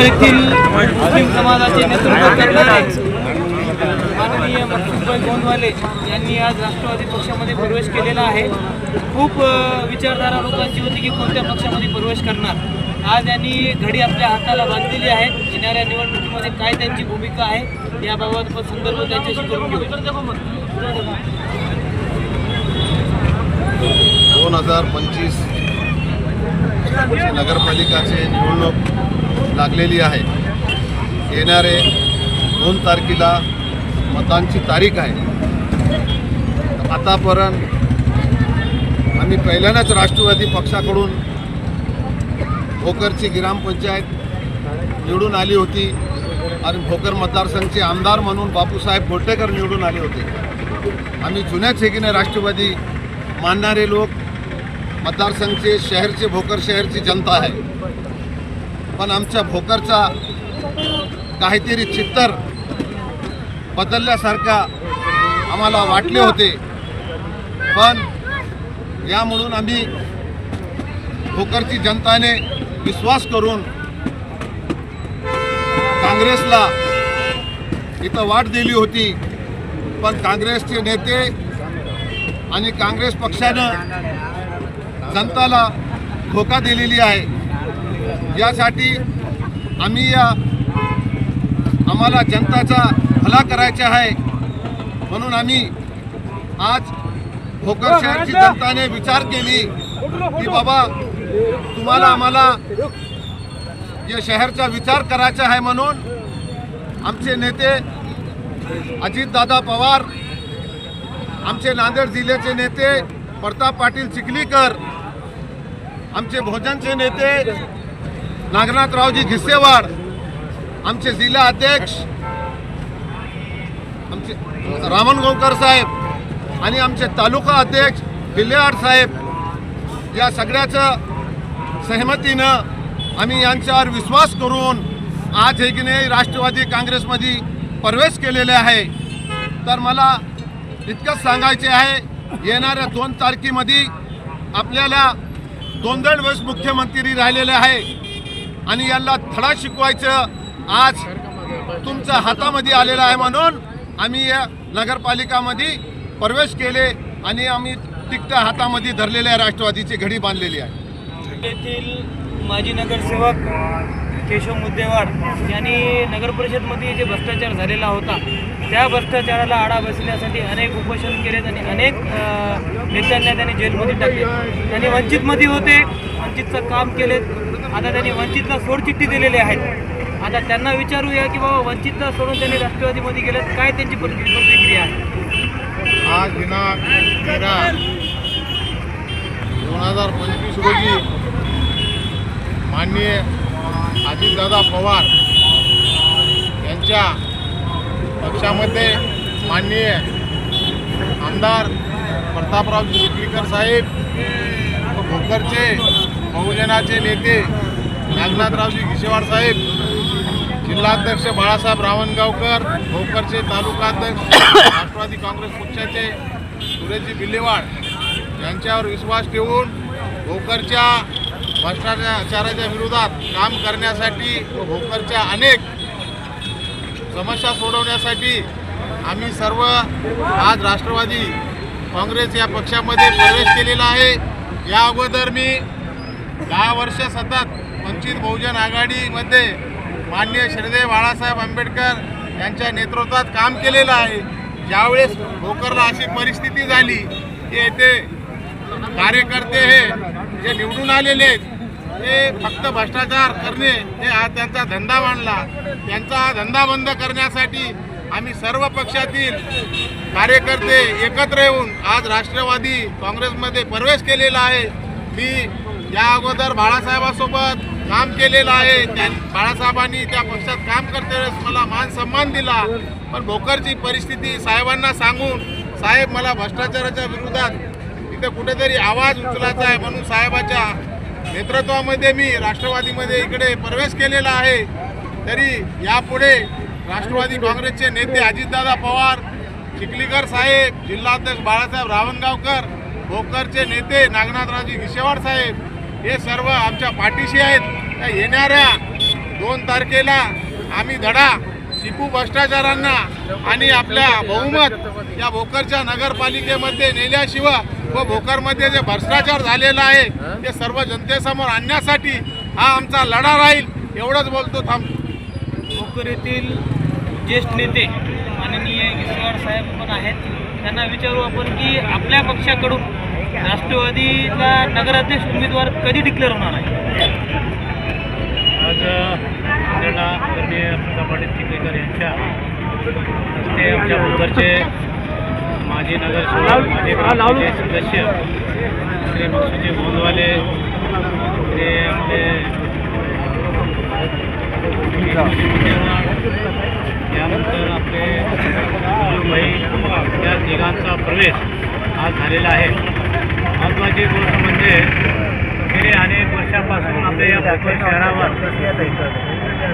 येथील मुस्लिम समाजाचे नेतृत्व करणारे माननीय मकसूदभाई गोंदवाले यांनी आज राष्ट्रवादी पक्षामध्ये प्रवेश केलेला आहे. खूप विचारधारा लोकांची होती की कोणत्या पक्षामध्ये प्रवेश करणार. आज यांनी घडी आपल्या हाताला बांधलेली आहे. येणाऱ्या निवडणुकीमध्ये काय त्यांची भूमिका आहे याबाबत पण संदर्भ त्यांच्याशी करून घेऊ दोन हजार पंचवीस नगरपालिकाचे निवडणूक लागलेली आहे. येणारे दोन तारखेला मतांची तारीख आहे. आतापर्यंत आम्ही पहिल्यांदाच राष्ट्रवादी पक्षाकडून भोकरची ग्रामपंचायत निवडून आली होती आणि भोकर मतदारसंघचे आमदार म्हणून बापूसाहेब गोटेकर निवडून आले होते. आम्ही जुन्या ठेकीने राष्ट्रवादी मानणारे लोक मतदारसंघचे शहरचे भोकर शहरची जनता आहे. पण आमच्या भोकरचा काहीतरी चित्तर बदलल्यासारखा आम्हाला वाटले होते. पण यामधून आम्ही भोकरची जनताने विश्वास करून काँग्रेसला इथं वाट दिली होती. पण काँग्रेसचे नेते आणि काँग्रेस पक्षानं जनताला धोका दिलेली आहे. यासाठी आम्ही या आम्हाला जनताचा भला करायचा आहे. म्हणून आम्ही आज भोकर शहरची जनताने विचार केली की बाबा तुम्हाला आम्हाला या शहरचा विचार करायचा आहे म्हणून आमचे नेते अजितदादा पवार आमचे नांदेड जिल्ह्याचे नेते प्रताप पाटील चिखलीकर आमचे भोजनचे नेते नागनाथरावजी घिसेवाड आमचे जिल्हा अध्यक्ष आमचे रामन साहेब आणि आमचे तालुका अध्यक्ष बिल्लेआड साहेब या सगळ्याचं सहमतीनं आम्ही यांच्यावर विश्वास करून आज हे की नाही राष्ट्रवादी काँग्रेसमध्ये प्रवेश केलेले आहे. तर मला इतकंच सांगायचे आहे येणाऱ्या दोन तारखेमध्ये आपल्याला दोन दोन वेळेस मुख्यमंत्री राहिलेले आहे. आणि यांना धडा शिकवायचं आज तुमच्या हातामध्ये आलेलं आहे म्हणून आम्ही या नगरपालिकामध्ये प्रवेश केले आणि आम्ही तिकट्या हातामध्ये धरलेल्या राष्ट्रवादीची घडी बांधलेली आहे. येथील माजी नगरसेवक केशव मुद्देवाड यांनी नगर परिषदमध्ये जे भ्रष्टाचार झालेला होता त्या भ्रष्टाचाराला आळा बसण्यासाठी अनेक उपोषण केलेत आणि अनेक नेत्यांना त्यांनी जेलमध्ये टाकले त्यांनी वंचितमध्ये होते वंचितचं काम केलेत. आता त्यांनी वंचितला सोडचिठ्ठी दिलेली आहेत आता त्यांना विचारूया की बाबा वंचितला सोडून त्यांनी राष्ट्रवादीमध्ये गेलं काय त्यांची प्रतिक्रिया आहे? आज दिनांक तेरा दोन हजार पंचवीस रोजी माननीय अजितदादा पवार यांच्या पक्षामध्ये माननीय आमदार प्रतापराव चिखलीकर साहेब भोकरचे बहुजनाचे नेते नागनाथरावजी घिसेवाड साहेब जिल्हाध्यक्ष बाळासाहेब रावणगावकर भोकरचे तालुकाध्यक्ष राष्ट्रवादी काँग्रेस पक्षाचे सुरेशजी बिल्लेवाड यांच्यावर विश्वास ठेवून भोकरच्या भ्रष्टाचाराच्या विरोधात काम करण्यासाठी व भोकरच्या अनेक समस्या सोडवण्यासाठी आम्ही सर्व आज राष्ट्रवादी काँग्रेस या पक्षामध्ये प्रवेश केलेला आहे. या अगोदर मी दहा वर्ष सतत वंचित बहुजन आघाडीमध्ये माननीय श्रीदेव बाळासाहेब आंबेडकर यांच्या नेतृत्वात काम केलेलं आहे. ज्यावेळेस भोकरला अशी परिस्थिती झाली की येथे कार्यकर्ते हे जे निवडून आलेले आहेत ते फक्त भ्रष्टाचार करणे हे हा त्यांचा धंदा मांडला. त्यांचा हा धंदा बंद करण्यासाठी आम्ही सर्व पक्षातील कार्यकर्ते एकत्र येऊन आज राष्ट्रवादी काँग्रेसमध्ये प्रवेश केलेला आहे. मी या अगोदर बाळासाहेबासोबत काम केलेलं आहे. त्या बाळासाहेबांनी त्या पक्षात काम करते वेळेस मला मान सन्मान दिला. पण भोकरची परिस्थिती साहेबांना सांगून साहेब मला भ्रष्टाचाराच्या विरोधात तिथे कुठेतरी आवाज उचलायचा आहे. म्हणून साहेबाच्या नेतृत्वामध्ये मी राष्ट्रवादीमध्ये इकडे प्रवेश केलेला आहे. तरी यापुढे राष्ट्रवादी काँग्रेसचे नेते अजितदादा पवार चिखलीकर साहेब जिल्हाध्यक्ष बाळासाहेब रावणगावकर भोकरचे नेते नागनाथराजी विशेवाड साहेब हे सर्व आमच्या पाठीशी आहेत. त्या येणाऱ्या दोन तारखेला आम्ही धडा शिपू भ्रष्टाचारांना आणि आपल्या बहुमत या भोकरच्या नगरपालिकेमध्ये नेल्याशिवाय व भोकरमध्ये जे भ्रष्टाचार झालेला आहे ते सर्व जनतेसमोर आणण्यासाठी हा आमचा लढा राहील एवढंच बोलतो. थांब. भोकर येथील ज्येष्ठ नेते माननीय ईश्वर साहेब पण आहेत. त्यांना विचारू आपण की आपल्या पक्षाकडून राष्ट्रवादीचा नगराध्यक्ष उमेदवार कधी डिक्लेअर होणार आहे? आज आपल्याला आदरणीय प्रताप पाटील चिखलीकर यांच्या हस्ते आमच्या भोकरचे माजी नगरसेवक माजी ग्रामपंचायत सदस्य श्री बक्षीजी गोंदवाले ते आपले त्यानंतर आपले भाई या तिघांचा प्रवेश आज झालेला आहे. महत्त्वाची गोष्ट म्हणजे गेले अनेक वर्षापासून आपल्या या भोकर शहरावर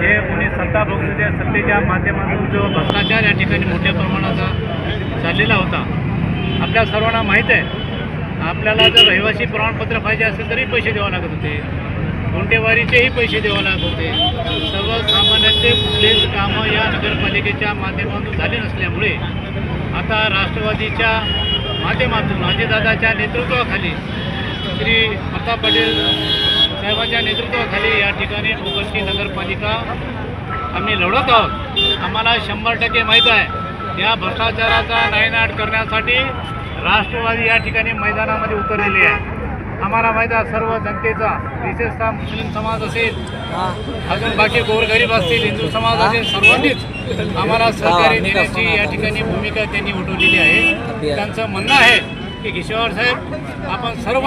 जे कोणी सत्ता भोगते त्या सत्तेच्या माध्यमातून जो भ्रष्टाचार या ठिकाणी मोठ्या प्रमाणाचा चाललेला होता. आपल्या सर्वांना माहीत आहे. आपल्याला जर रहिवासी प्रमाणपत्र पाहिजे असेल तरी पैसे द्यावे लागत होते. गुंटेवारीचेही पैसे द्यावे लागत होते. सर्वसामान्यांचे कुठलेच कामं या नगरपालिकेच्या माध्यमातून झाले नसल्यामुळे आता राष्ट्रवादीच्या माध्यमातून अजितदादाच्या नेतृत्वाखाली श्री प्रताप पटेल साहेबांच्या नेतृत्वाखाली या ठिकाणी भोकरची नगरपालिका. आम्ही लढत आहोत. आम्हाला शंभर टक्के माहीत आहे या भ्रष्टाचाराचा नायनाट करण्यासाठी राष्ट्रवादी या ठिकाणी मैदानामध्ये उतरलेली आहे. आम्हाला माहीत आहे सर्व जनतेचा विशेषतः मुस्लिम समाज असेल अजून बाकी गोरगरीब असतील हिंदू समाज असेल सर्वांनीच आम्हाला सहकार्य देण्याची या ठिकाणी भूमिका त्यांनी उठवलेली आहे. त्यांचं म्हणणं आहे की किशोर साहेब आपण सर्व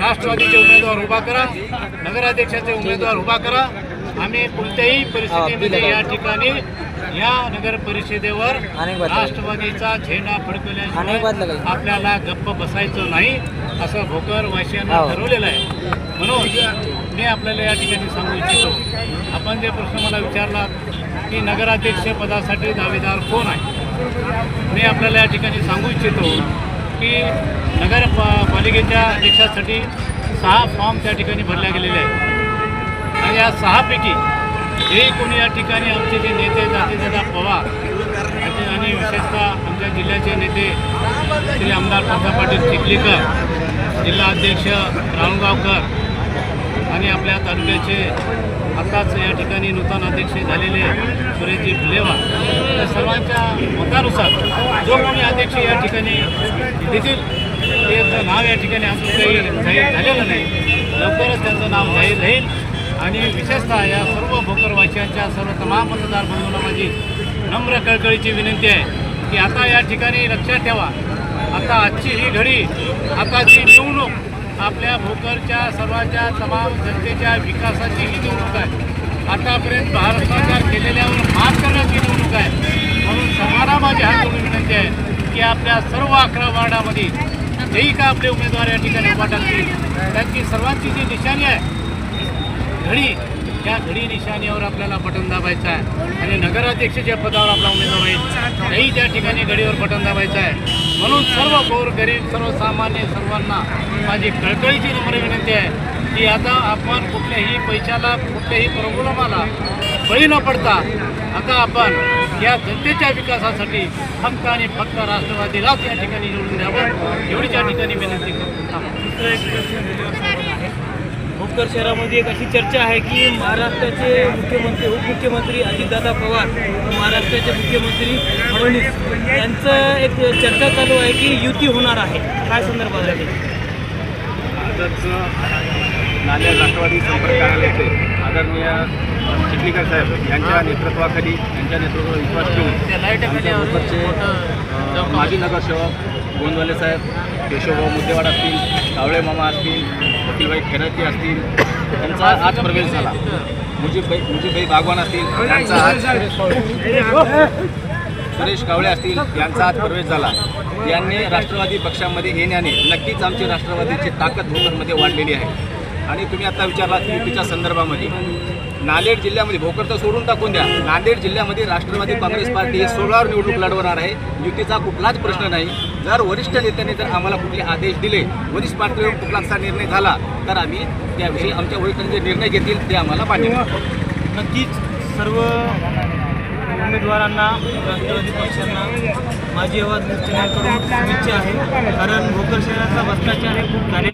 राष्ट्रवादीचे उमेदवार उभा करा नगराध्यक्षाचे उमेदवार उभा करा. आम्ही कोणत्याही परिस्थितीमध्ये या ठिकाणी या नगर परिषदेवर राष्ट्रवादीचा झेंडा फडकवल्याशिवाय आपल्याला गप्प बसायचं नाही. असं भोकर वाशियांना ठरवलेलं आहे. म्हणून मी आपल्याला या ठिकाणी सांगू इच्छितो आपण जे प्रश्न मला विचारला की नगराध्यक्ष पदासाठी दावेदार कोण आहे? मी आपल्याला या ठिकाणी सांगू इच्छितो की नगर पा- पालिकेच्या अध्यक्षासाठी सहा फॉर्म त्या ठिकाणी भरल्या गेलेले आहेत. आणि या सहापैकी जे कोणी या ठिकाणी आमचे जे नेते जातीदादा पवार आणि आणि विशेषतः आमच्या जिल्ह्याचे नेते श्री आमदार प्रताप पाटील चिखलीकर जिल्हाध्यक्ष रावणगावकर आणि आपल्या तालुक्याचे आताच या ठिकाणी नूतन अध्यक्ष झालेले सुरेशजी फुलेवा या सर्वांच्या मतानुसार जो कोणी अध्यक्ष या ठिकाणी देतील त्याचं नाव या ठिकाणी अजून काही जाहीर झालेलं नाही. लवकरच त्यांचं नाव जाहीर राहील आणि विशेषतः या सर्व भोकरवासियांच्या सर्व तमाम मतदार बंधूंना माझी नम्र कळकळीची विनंती आहे की आता या ठिकाणी लक्षात ठेवा. आता आजची ही घडी आताची निवडणूक आपल्या भोकरच्या सर्वांच्या तमाम जनतेच्या विकासाची ही निवडणूक आहे. आतापर्यंत भारत सरकार केलेल्यावर मात करण्याची निवडणूक आहे. म्हणून सर्वांना माझी हात जोडून विनंती आहे की आपल्या सर्व अकरा वार्डामध्ये जेही का आपले उमेदवार या ठिकाणी उभा टाकतील त्यांची सर्वांची जी निशाणी आहे घडी त्या घडी निशाणीवर आपल्याला बटन दाबायचं आहे. आणि नगराध्यक्षाच्या पदावर आपला उमेदवार आहे त्याही त्या ठिकाणी घडीवर बटन दाबायचं आहे. म्हणून सर्व गोर गरीब सर्वसामान्य सर्वांना माझी कळकळीची नम्र विनंती आहे की आता आपण कुठल्याही पैशाला कुठल्याही प्रॉब्लेमाला बळी न पडता आता आपण या जनतेच्या विकासासाठी फक्त आणि फक्त राष्ट्रवादीलाच या ठिकाणी निवडून द्यावं एवढीच या ठिकाणी विनंती करतो. भोकर शहरामध्ये एक अशी चर्चा आहे की महाराष्ट्राचे मुख्यमंत्री उपमुख्यमंत्री अजितदादा पवार महाराष्ट्राचे मुख्यमंत्री फडणवीस यांचं एक चर्चा चालू आहे की युती होणार आहे काय संदर्भात आहे ते? आजच राष्ट्रवादी संपर्क कार्यालयाचे आदरणीय चिखलीकर साहेब यांच्या नेतृत्वाखाली यांच्या नेतृत्वावर विश्वास ठेवून आमच्या माजी नगरसेवक गोंदवाले साहेब केशवभाऊ मुद्देवाड असतील कावळे मामा असतील वकीलबाई खेराती असतील त्यांचा आज प्रवेश झाला. मुजीबबाई मुजीबबाई बागवान असतील त्यांचा आज सुरेश कावळे असतील यांचा आज प्रवेश झाला. यांनी राष्ट्रवादी पक्षामध्ये येण्याने नक्कीच आमची राष्ट्रवादीची ताकद भोकरमध्ये वाढलेली आहे. आणि तुम्ही आता विचारला युतीच्या संदर्भामध्ये. नांदेड जिल्ह्यामध्ये भोकर तर सोडून टाकून द्या. नांदेड जिल्ह्यामध्ये राष्ट्रवादी काँग्रेस पार्टी ही सोळावर निवडणूक लढवणार आहे. युतीचा कुठलाच प्रश्न नाही. जर वरिष्ठ नेत्यांनी जर आम्हाला कुठले आदेश दिले वरिष्ठ पातळीवर कुठलासा निर्णय झाला तर आम्ही त्याविषयी आमच्या वरिष्ठांचे निर्णय घेतील ते आम्हाला पाठवू नक्कीच सर्व उमेदवारांना राष्ट्रवादी पक्षांना माझी आवाज चॅनलकडून शुभेच्छा आहे. कारण भोकर शहराचा भ्रष्टाचार हे खूप झाले